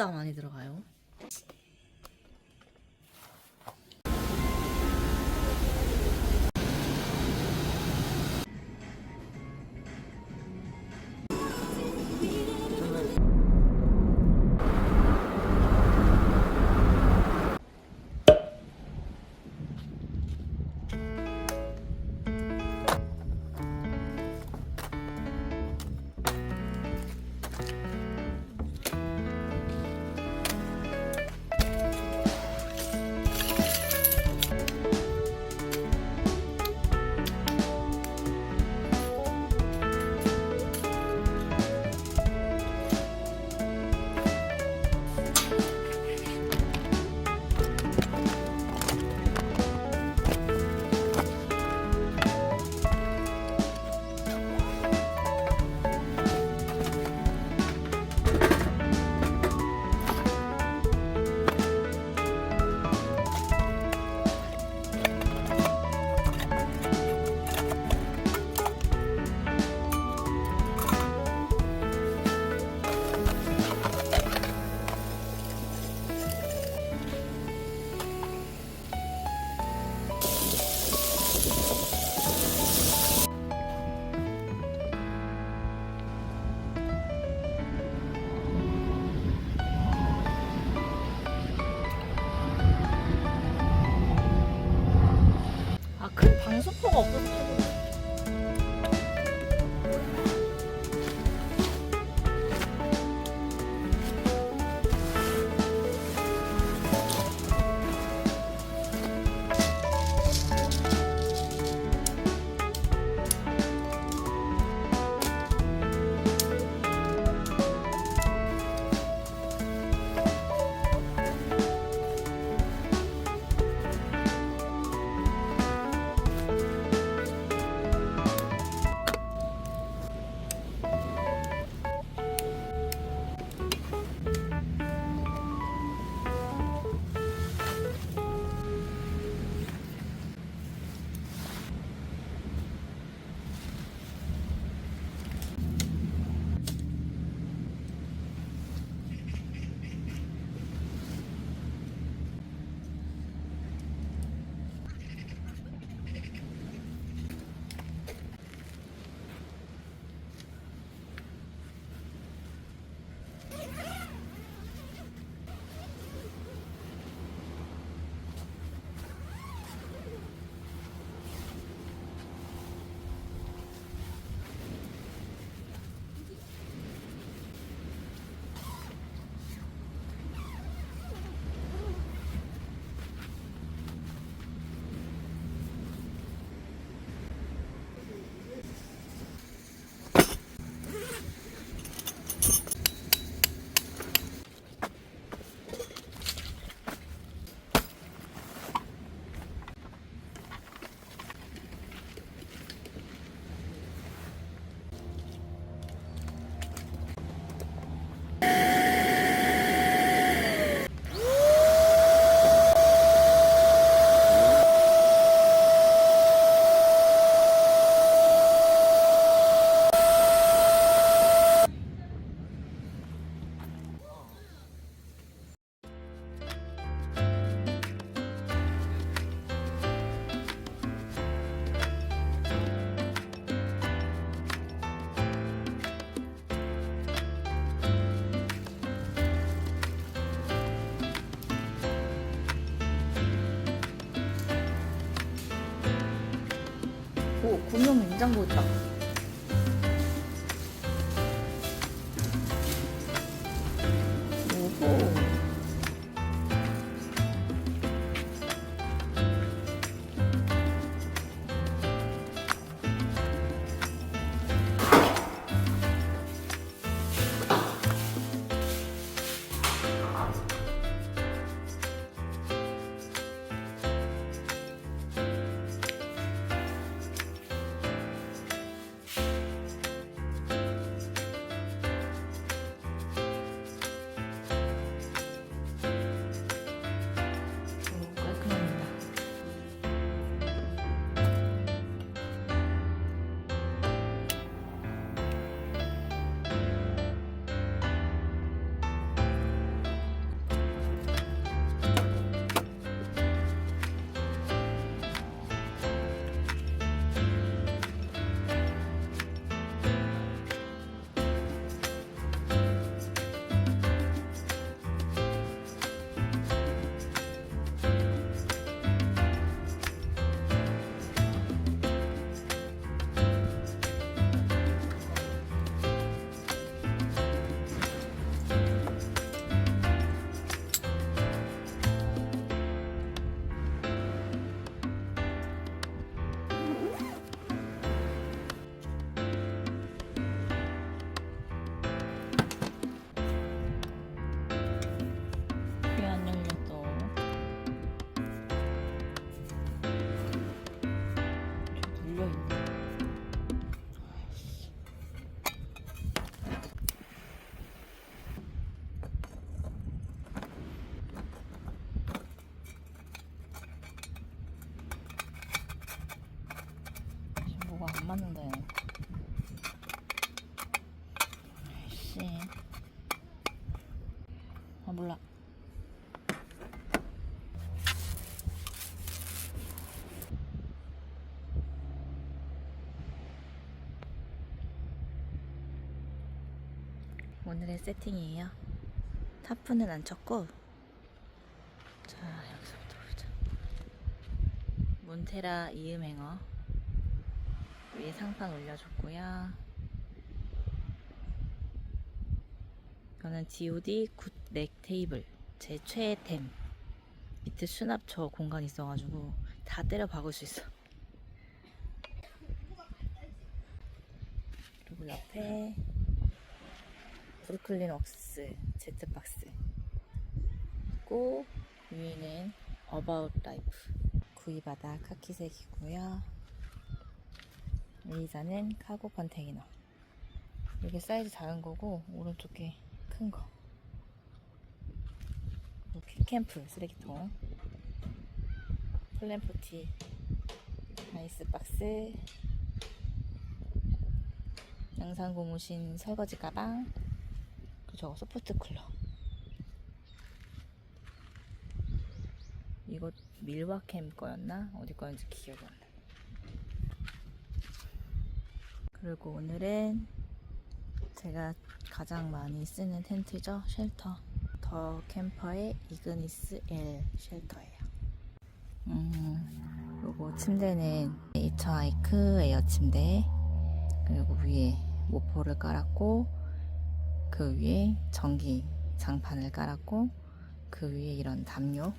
생각보다 많이 들어가요. 오, 구명 냉장고 있다. 오늘의 세팅이에요. 타프는 안 쳤고, 자 여기서부터 보자. 몬테라 이음행어 위에 상판 올려줬고요. 이거는 DOD 굿넥 테이블 제 최애템. 밑에 수납처 공간 있어가지고 다 때려 박을 수 있어. 그리고 옆에 브루클린 웍스 제트박스. 있고 위에는 어바웃 라이프 구이바다 카키색이고요. 의자는 카고 컨테이너. 이게 사이즈 작은 거고 오른쪽에 큰거. 캠프 쓰레기통. 플랜포티 아이스박스. 양산 고무신 설거지 가방. 그리고 저거 소프트 쿨러 이거 밀와캠 거였나? 어디 거였는지 기억이 안 나. 그리고 오늘은 제가 가장 많이 쓰는 텐트죠. 쉘터. 더 캠퍼의 이그니스 L 쉘터예요. 음, 요거 침대는 이처 하이크 에어 침대. 그리고 위에 모포를 깔았고, 그 위에 전기 장판을 깔았고, 그 위에 이런 담요,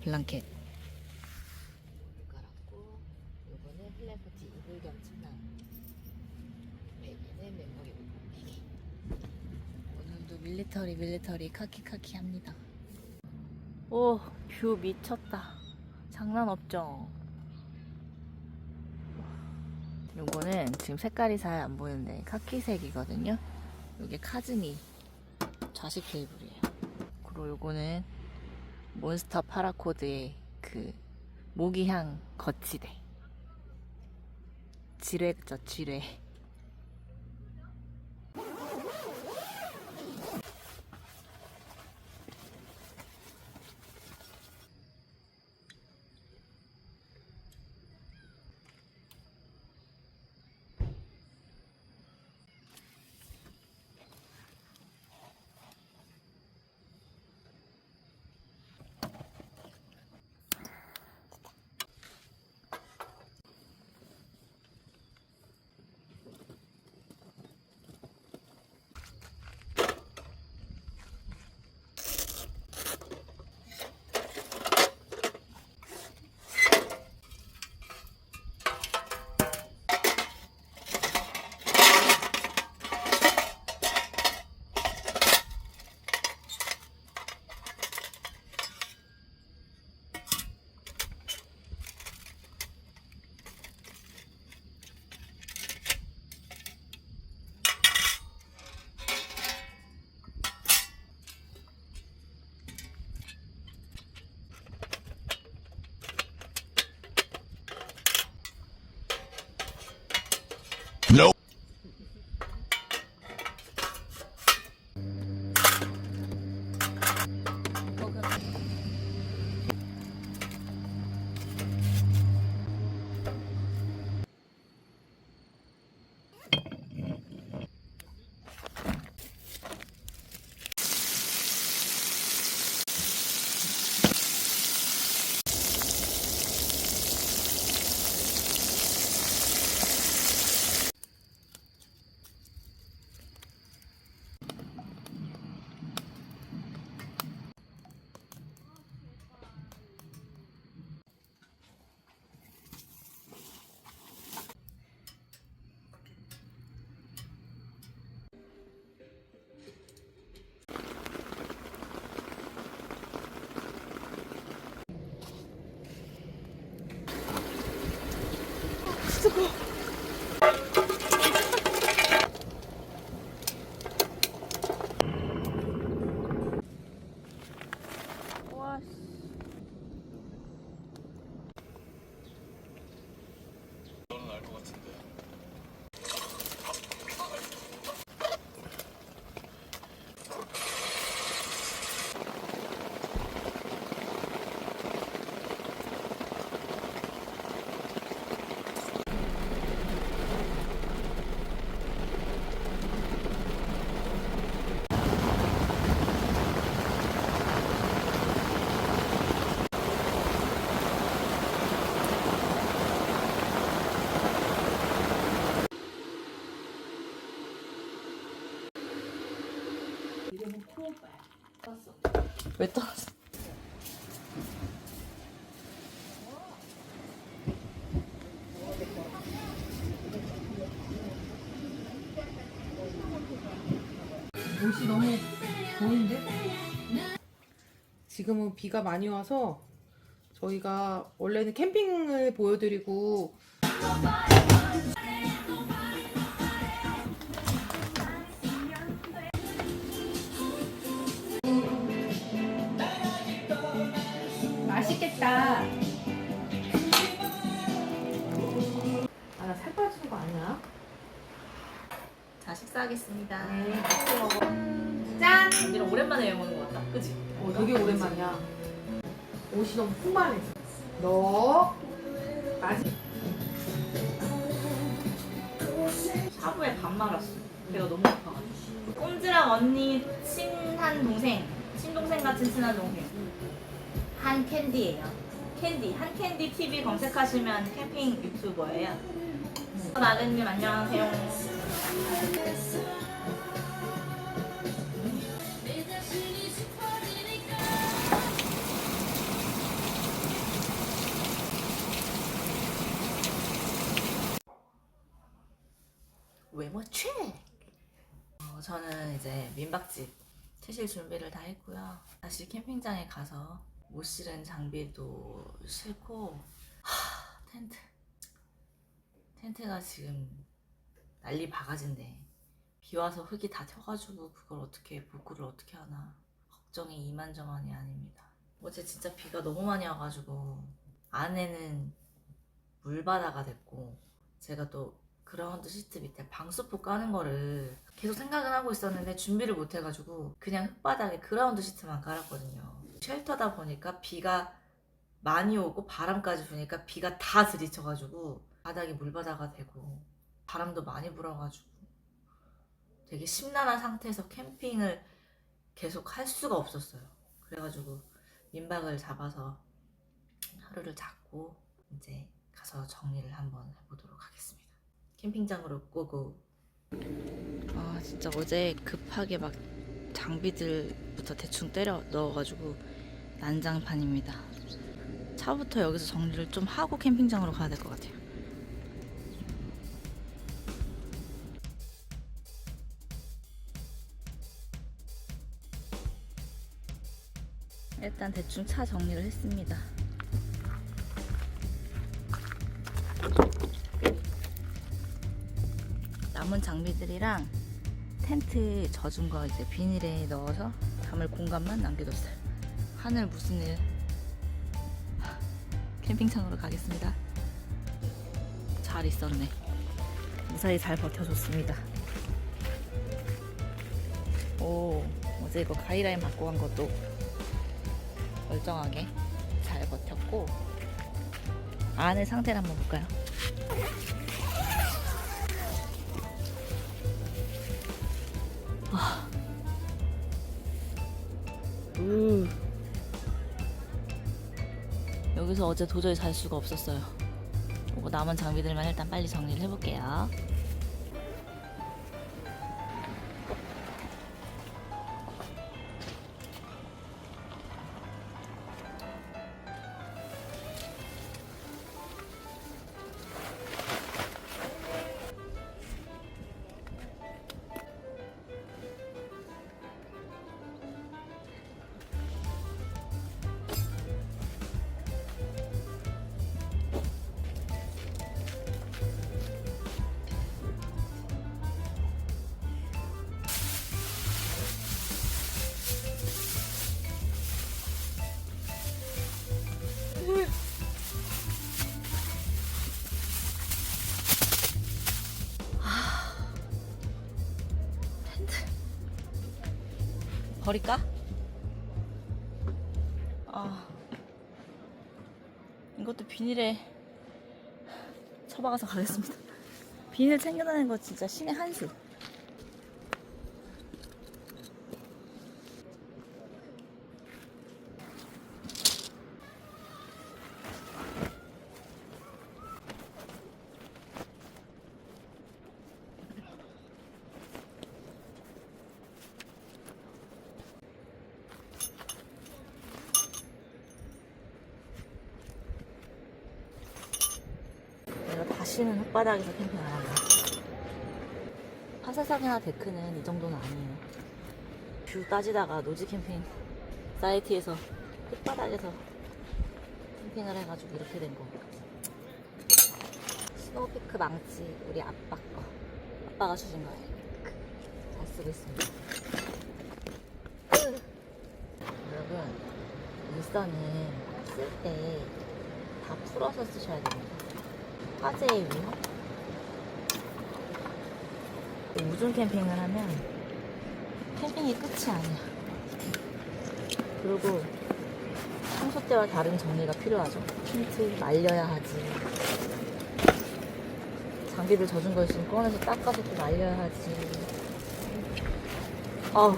블랑켓. 깔았고, 요거는 플래포티 이불 겸 침낭. 베개는 메모리 베개. 오늘도 밀리터리 밀리터리 카키 카키 합니다. 오, 뷰 미쳤다. 장난 없죠? 요거는 지금 색깔이 잘 안 보이는데 카키색이거든요. 요게 카즈미 좌식 테이블이에요. 그리고 요거는 몬스터 파라코드의 그 모기향 거치대. 지뢰죠, 지뢰. 왜 떨어져? 옷이 너무 보이는데? 지금은 비가 많이 와서 저희가 원래는 캠핑을 보여드리고 아니야? 자 식사하겠습니다. 네. 짠! 언니랑 오랜만에 먹는 것 같다. 그지? 어, 되게 오랜만이야. 옷이 너무 풍만해. 너 맛있. 샤브에 밥 말았어. 배가 너무 아파가지고. 꼼지랑 언니 친한 동생, 친동생 같은 친한 동생. 한 캔디예요. 캔디, 한 캔디 TV 검색하시면 캠핑 유튜버예요. 나은님 안녕하세요. 외모 최. 어, 저는 이제 민박집 채실 준비를 다 했고요. 다시 캠핑장에 가서 못 실은 장비도 싣고 하, 텐트 텐트가 지금 난리 바가지인데 비 와서 흙이 다 튀어가지고 그걸 어떻게 복구를 어떻게 하나 걱정이 이만저만이 아닙니다. 어제 진짜 비가 너무 많이 와가지고 안에는 물바다가 됐고 제가 또 그라운드 시트 밑에 방수포 까는 거를 계속 생각은 하고 있었는데 준비를 못 해가지고 그냥 흙바닥에 그라운드 시트만 깔았거든요. 쉘터다 보니까 비가 많이 오고 바람까지 부니까 비가 다 들이쳐가지고 바닥이 물바다가 되고 바람도 많이 불어가지고 되게 심란한 상태에서 캠핑을 계속 할 수가 없었어요. 그래가지고 민박을 잡아서 하루를 잡고 이제 가서 정리를 한번 해보도록 하겠습니다. 캠핑장으로 고고. 아 진짜 어제 급하게 막 장비들부터 대충 때려 넣어가지고 난장판입니다. 차부터 여기서 정리를 좀 하고 캠핑장으로 가야 될 것 같아요. 일단 대충 차 정리를 했습니다. 남은 장비들이랑 텐트 젖은 거 이제 비닐에 넣어서 담을 공간만 남겨뒀어요. 하늘 무슨 일? 하, 캠핑장으로 가겠습니다. 잘 있었네. 무사히 잘 버텨줬습니다. 오, 어제 이거 가이라인 바꿔 간 것도 멀쩡하게 잘 버텼고 안의 상태를 한번 볼까요? 음. 여기서 어제 도저히 살 수가 없었어요. 요거 남은 장비들만 일단 빨리 정리를 해볼게요. 버릴까? 아 이것도 비닐에 처박아서 가겠습니다. 비닐 챙겨다니는 거 진짜 신의 한 수. 다시는 흙바닥에서 캠핑 안 한다. 파사삭이나 데크는 이 정도는 아니에요. 뷰 따지다가 노지 캠핑 사이트에서 흙바닥에서 캠핑을 해가지고 이렇게 된 거. 스노우피크 망치 우리 아빠 거. 아빠가 주신 거예요. 잘 쓰고 있습니다. 여러분, 일선은 쓸 때 다 풀어서 쓰셔야 됩니다. 화재의 위험? 우중 캠핑을 하면 캠핑이 끝이 아니야. 그리고 평소 때와 다른 정리가 필요하죠. 텐트 말려야 하지. 장비를 젖은 거 있으면 꺼내서 닦아서 또 말려야 하지. 아우.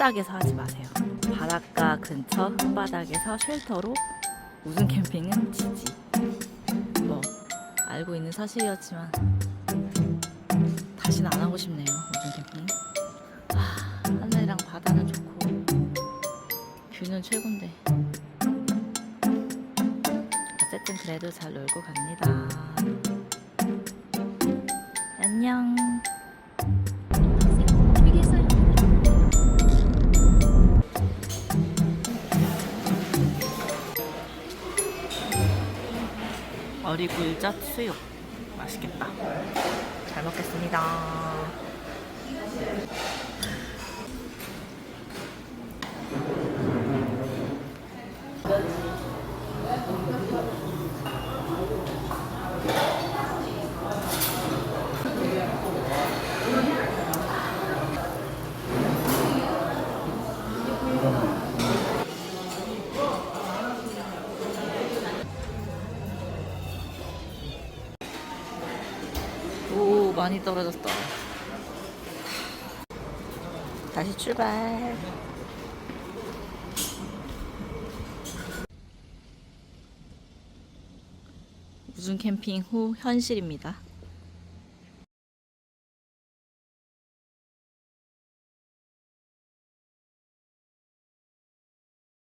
흙바닥에서 하지 마세요. 바닷가 근처 흙바닥에서 쉘터로 우중 캠핑은 지지. 뭐, 알고 있는 사실이었지만, 다시는 안 하고 싶네요. 우중 캠핑. 아, 하늘이랑 바다는 좋고, 뷰는 최고인데. 어쨌든 그래도 잘 놀고 갑니다. 안녕. 어리굴젓 수육 맛있겠다. 잘 먹겠습니다. 많이 떨어졌다. 다시 출발. 우중 캠핑 후 현실입니다.